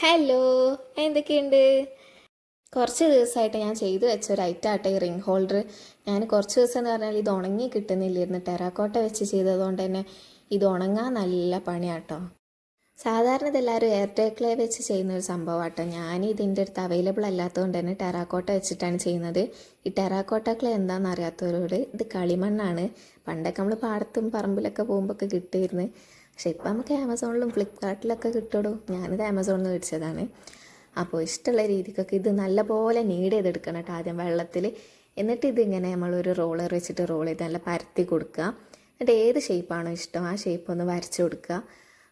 Hello എന്തൊക്കെയുണ്ട്? കുറച്ച് ദിവസമായിട്ട് ഞാൻ ചെയ്തു വെച്ച ഒരു ഐറ്റം ആട്ടെ ഈ റിംഗ് ഹോൾഡർ ഞാൻ കുറച്ച് ദിവസം എന്ന് പറഞ്ഞാൽ ഇത് ഉണങ്ങി കിട്ടുന്നില്ലായിരുന്നു. ടെറാക്കോട്ട വെച്ച് ചെയ്തതുകൊണ്ട് തന്നെ ഇത് ഉണങ്ങാൻ നല്ല പണിയാട്ടോ. സാധാരണ ഇതെല്ലാവരും എയർ ക്ലേ വെച്ച് ചെയ്യുന്ന ഒരു സംഭവമാട്ടോ. ഞാൻ ഇതിന്റെ അടുത്ത് അവൈലബിൾ അല്ലാത്തതുകൊണ്ട് തന്നെ ടെറാക്കോട്ട വെച്ചിട്ടാണ് ചെയ്യുന്നത്. ഈ ടെറാക്കോട്ട ക്ലേ എന്താണെന്ന് അറിയാത്തവരോട് ഇത് കളിമണ്ണാണ്. പണ്ടൊക്കെ നമ്മൾ പാടത്തും പറമ്പിലൊക്കെ പോകുമ്പോഴൊക്കെ കിട്ടിയിരുന്നു പക്ഷെ ഇപ്പം നമുക്ക് ആമസോണിലും ഫ്ലിപ്കാർട്ടിലൊക്കെ കിട്ടുള്ളൂ. ഞാനിത് ആമസോണിൽ നിന്ന് മേടിച്ചതാണ്. അപ്പോൾ ഇഷ്ടമുള്ള രീതിക്കൊക്കെ ഇത് നല്ലപോലെ നീഡ് ചെയ്തെടുക്കണം കേട്ടോ ആദ്യം വെള്ളത്തിൽ. എന്നിട്ട് ഇതിങ്ങനെ നമ്മളൊരു റോളർ വെച്ചിട്ട് റോൾ ചെയ്ത് നല്ല പരത്തി കൊടുക്കുക. എന്നിട്ട് ഏത് ഷേപ്പാണോ ഇഷ്ടം ആ ഷേപ്പ് ഒന്ന് വരച്ച് കൊടുക്കുക.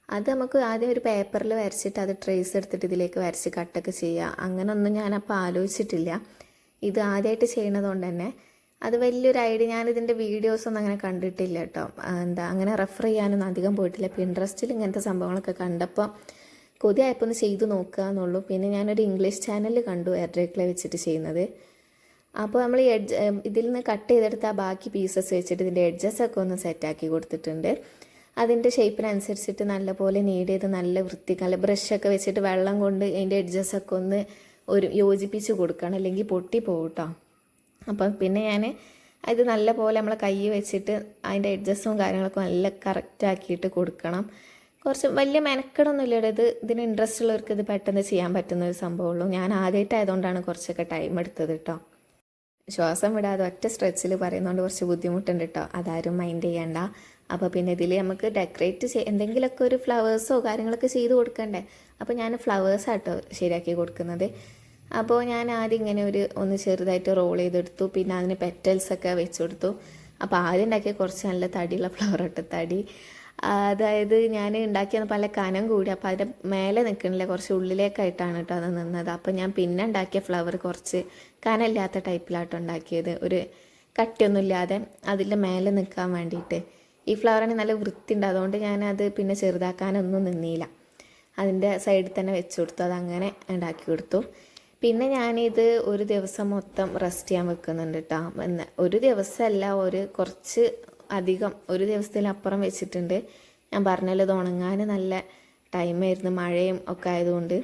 അത് നമുക്ക് ആദ്യം ഒരു പേപ്പറിൽ വരച്ചിട്ട് അത് ട്രേസ് എടുത്തിട്ട് ഇതിലേക്ക് വരച്ച് കട്ടൊക്കെ ചെയ്യുക. അങ്ങനൊന്നും ഞാനപ്പോൾ ആലോചിച്ചിട്ടില്ല. ഇത് ആദ്യമായിട്ട് ചെയ്യുന്നതുകൊണ്ട് തന്നെ അത് വലിയൊരു ഐഡിയ. ഞാനിതിന്റെ വീഡിയോസൊന്നും അങ്ങനെ കണ്ടിട്ടില്ല കേട്ടോ. എന്താ അങ്ങനെ റെഫർ ചെയ്യാനൊന്നും അധികം പോയിട്ടില്ല. പിൻട്രസ്റ്റിൽ ഇങ്ങനത്തെ സംഭവങ്ങളൊക്കെ കണ്ടപ്പോൾ കൊതിയായപ്പോൾ ഒന്ന് ചെയ്തു നോക്കുക എന്നുള്ളൂ പിന്നെ ഞാനൊരു ഇംഗ്ലീഷ് ചാനൽ കണ്ടു എയർഡ്രേക്കിലെ വെച്ചിട്ട് ചെയ്യുന്നത്. അപ്പോൾ നമ്മൾ ഈ എഡ്ജ് ഇതിൽ നിന്ന് കട്ട് ചെയ്തെടുത്ത ആ ബാക്കി പീസസ് വെച്ചിട്ട് ഇതിന്റെ എഡ്ജസ് ഒക്കെ ഒന്ന് സെറ്റാക്കി കൊടുത്തിട്ടുണ്ട്. അതിന്റെ ഷേപ്പിനനുസരിച്ചിട്ട് നല്ലപോലെ നീഡ് ചെയ്ത് നല്ല വൃത്തി നല്ല ബ്രഷൊക്കെ വെച്ചിട്ട് വെള്ളം കൊണ്ട് അതിന്റെ എഡ്ജസ് ഒക്കെ ഒന്ന് ഒരു യോജിപ്പിച്ച് കൊടുക്കണം. അല്ലെങ്കിൽ പൊട്ടി പോകും കേട്ടോ അപ്പം പിന്നെ ഞാൻ ഇത് നല്ല പോലെ നമ്മളെ കൈ വെച്ചിട്ട് അതിന്റെ എഡ്ജസ്റ്റും കാര്യങ്ങളൊക്കെ നല്ല കറക്റ്റാക്കിയിട്ട് കൊടുക്കണം. കുറച്ച് വലിയ മെനക്കെടൊന്നുമില്ല ഇത്. ഇതിന് ഇൻട്രസ്റ്റ് ഉള്ളവർക്ക് ഇത് പെട്ടെന്ന് ചെയ്യാൻ പറ്റുന്ന ഒരു സംഭവമുള്ളൂ. ഞാൻ ആദ്യമായിട്ടായതുകൊണ്ടാണ് കുറച്ചൊക്കെ ടൈം എടുത്തത് കേട്ടോ ശ്വാസം വിടാതെ ഒറ്റ സ്ട്രെച്ചിൽ പറയുന്നതുകൊണ്ട് കുറച്ച് ബുദ്ധിമുട്ടുണ്ട് കേട്ടോ അതാരും മൈൻഡ് ചെയ്യണ്ട. അപ്പോൾ പിന്നെ ഇതിൽ നമുക്ക് ഡെക്കറേറ്റ് ചെയ്യ എന്തെങ്കിലുമൊക്കെ ഒരു ഫ്ലവേഴ്സോ കാര്യങ്ങളൊക്കെ ചെയ്ത് കൊടുക്കണ്ടേ? അപ്പോൾ ഞാൻ ഫ്ലവേഴ്സാട്ടോ ശരിയാക്കി കൊടുക്കുന്നത്. അപ്പോൾ ഞാൻ ആദ്യം ഇങ്ങനെ ഒരു ഒന്ന് ചെറുതായിട്ട് റോൾ ചെയ്തെടുത്തു. പിന്നെ അതിന് പെറ്റൽസ് ഒക്കെ വെച്ച് കൊടുത്തു അപ്പോൾ ആദ്യം ഉണ്ടാക്കിയ കുറച്ച് നല്ല തടിയുള്ള ഫ്ലവർ തടി. അതായത് ഞാൻ ഉണ്ടാക്കിയ പല കനം കൂടി. അപ്പോൾ അതിന്റെ മേലെ നിൽക്കണില്ല. കുറച്ച് ഉള്ളിലേക്കായിട്ടാണ് കേട്ടോ അത് നിന്നത്. അപ്പോൾ ഞാൻ പിന്നെ ഉണ്ടാക്കിയ ഫ്ലവർ കുറച്ച് കനമില്ലാത്ത ടൈപ്പിലാട്ടോ ഉണ്ടാക്കിയത്. ഒരു കട്ടിയൊന്നുമില്ലാതെ അതിന്റെ മേലെ നിൽക്കാൻ വേണ്ടിയിട്ട്. ഈ ഫ്ലവറിന് നല്ല വൃത്തി ഉണ്ട്. അതുകൊണ്ട് ഞാനത് പിന്നെ ചെറുതാക്കാനൊന്നും നിന്നില്ല. അതിന്റെ സൈഡിൽ തന്നെ വെച്ച് കൊടുത്തു അതങ്ങനെ ഉണ്ടാക്കി കൊടുത്തു. പിന്നെ ഞാനിത് ഒരു ദിവസം മൊത്തം റെസ്റ്റ് ചെയ്യാൻ വെക്കുന്നുണ്ട് കേട്ടോ എന്ന് ഒരു ദിവസമല്ല ഒരു കുറച്ച് അധികം ഒരു ദിവസത്തിലപ്പുറം വെച്ചിട്ടുണ്ട്. ഞാൻ പറഞ്ഞല്ലോ ഇത് ഉണങ്ങാൻ നല്ല ടൈമായിരുന്നു മഴയും ഒക്കെ ആയതുകൊണ്ട്.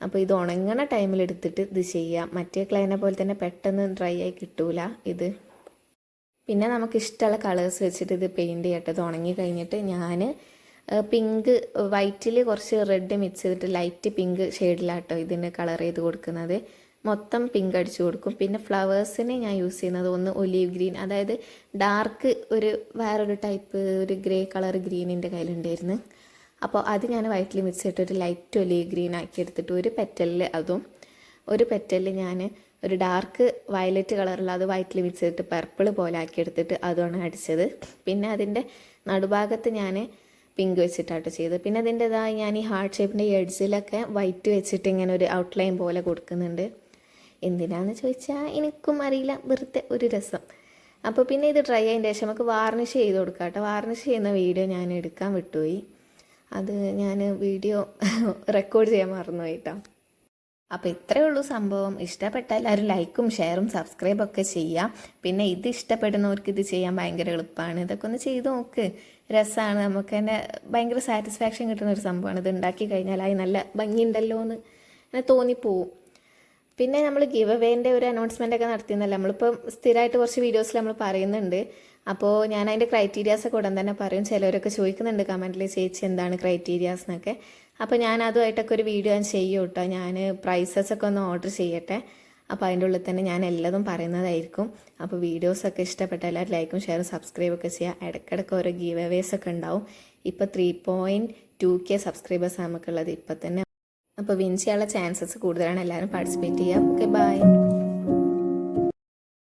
അപ്പോൾ ഇത് ഉണങ്ങണ ടൈമിൽ എടുത്തിട്ട് ഇത് ചെയ്യാം. മറ്റേ ക്ലൈനെ പോലെ തന്നെ പെട്ടെന്ന് ഡ്രൈ ആയി കിട്ടൂല ഇത്. പിന്നെ നമുക്ക് ഇഷ്ടമുള്ള കളേഴ്സ് വെച്ചിട്ട് ഇത് പെയിന്റ് ചെയ്യട്ടെ. ഇത് ഉണങ്ങി കഴിഞ്ഞിട്ട് ഞാൻ പിങ്ക് വൈറ്റിൽ കുറച്ച് റെഡ് മിക്സ് ചെയ്തിട്ട് ലൈറ്റ് പിങ്ക് ഷെയ്ഡിലാട്ടോ ഇതിന് കളർ ചെയ്ത് കൊടുക്കുന്നത്. മൊത്തം പിങ്ക് അടിച്ചു കൊടുക്കും. പിന്നെ ഫ്ലവേഴ്സിന് ഞാൻ യൂസ് ചെയ്യുന്നത് ഒന്ന് ഒലീവ് ഗ്രീൻ അതായത് ഡാർക്ക് ഒരു വേറൊരു ടൈപ്പ് ഒരു ഗ്രേ കളർ ഗ്രീനിന്റെ കയ്യിലുണ്ടായിരുന്നു. അപ്പോൾ അത് ഞാൻ വൈറ്റിൽ മിക്സ് ചെയ്തിട്ട് ഒരു ലൈറ്റ് ഒലീവ് ഗ്രീൻ ആക്കി എടുത്തിട്ട് ഒരു പെറ്റലിൽ അതും ഒരു പെറ്റലിൽ ഞാൻ ഒരു ഡാർക്ക് വയലറ്റ് കളറുള്ള അത് വൈറ്റിൽ മിക്സ് ചെയ്തിട്ട് പർപ്പിൾ പോലെ ആക്കി എടുത്തിട്ട് അതുമാണ് അടിച്ചത്. പിന്നെ അതിന്റെ നടുഭാഗത്ത് ഞാൻ പിങ്ക് വെച്ചിട്ടാട്ടോ ചെയ്തത്. പിന്നെ അതിന്റെതായി ഞാൻ ഈ ഹാർട്ട് ഷേപ്പിന്റെ എഡ്ജിലൊക്കെ വൈറ്റ് വെച്ചിട്ട് ഇങ്ങനെ ഒരു ഔട്ട്ലൈൻ പോലെ കൊടുക്കുന്നുണ്ട്. എന്തിനാന്ന് ചോദിച്ചാൽ എനിക്കും അറിയില്ല വെറുതെ ഒരു രസം. അപ്പോൾ പിന്നെ ഇത് ട്രൈ ചെയ്തതിന് ശേഷം നമുക്ക് വാർണിഷ് ചെയ്ത് കൊടുക്കാം കേട്ടോ വാർണിഷ് ചെയ്യുന്ന വീഡിയോ ഞാൻ എടുക്കാൻ വിട്ടുപോയി. അത് ഞാൻ വീഡിയോ റെക്കോർഡ് ചെയ്യാൻ മറന്നുപോയി കേട്ടോ അപ്പോൾ ഇത്രയേ ഉള്ളൂ സംഭവം. ഇഷ്ടപ്പെട്ട എല്ലാവരും ലൈക്കും ഷെയറും സബ്സ്ക്രൈബും ഒക്കെ ചെയ്യാം. പിന്നെ ഇത് ഇഷ്ടപ്പെടുന്നവർക്ക് ഇത് ചെയ്യാൻ ഭയങ്കര എളുപ്പമാണ് ഇതൊക്കെ ഒന്ന് ചെയ്ത് നോക്ക്. രസമാണ് നമുക്ക് തന്നെ ഭയങ്കര സാറ്റിസ്ഫാക്ഷൻ കിട്ടുന്ന ഒരു സംഭവമാണ്. ഇത് ഉണ്ടാക്കി കഴിഞ്ഞാൽ ആയി നല്ല ഭംഗിയുണ്ടല്ലോ എന്ന് അങ്ങനെ തോന്നിപ്പോവും. പിന്നെ നമ്മൾ ഗിവ് അവേന്റെ ഒരു അനൗൺസ്മെന്റ് ഒക്കെ നടത്തിയെന്നല്ല? നമ്മളിപ്പോൾ സ്ഥിരമായിട്ട് കുറച്ച് വീഡിയോസിൽ നമ്മൾ പറയുന്നുണ്ട്. അപ്പോൾ ഞാൻ അതിന്റെ ക്രൈറ്റീരിയാസ് ഒക്കെ ഉടൻ തന്നെ പറയും. ചിലവരൊക്കെ ചോദിക്കുന്നുണ്ട് കമന്റിൽ ചേച്ചി എന്താണ് ക്രൈറ്റീരിയാസ് എന്നൊക്കെ അപ്പോൾ ഞാൻ അതുമായിട്ടൊക്കെ ഒരു വീഡിയോ ഞാൻ ചെയ്യും കേട്ടോ ഞാൻ പ്രൈസസ് ഒക്കെ ഒന്ന് ഓർഡർ ചെയ്യട്ടെ. അപ്പോൾ അതിന്റെ ഉള്ളിൽ തന്നെ ഞാൻ എല്ലാതും പറയുന്നതായിരിക്കും. അപ്പോൾ വീഡിയോസൊക്കെ ഇഷ്ടപ്പെട്ട എല്ലാവരും ലൈക്കും ഷെയറും സബ്സ്ക്രൈബ് ഒക്കെ ചെയ്യുക ഇടയ്ക്കിടയ്ക്ക് ഓരോ ഗീവ് അവേസ് ഒക്കെ ഉണ്ടാവും. ഇപ്പോൾ three point two K subscribers നമുക്കുള്ളത്. ഇപ്പോൾ തന്നെ. അപ്പോൾ വിൻ ചെയ്യാനുള്ള ചാൻസസ് കൂടുതലാണ്. എല്ലാവരും പാർട്ടിസിപ്പേറ്റ് ചെയ്യുക ഓക്കെ ബൈ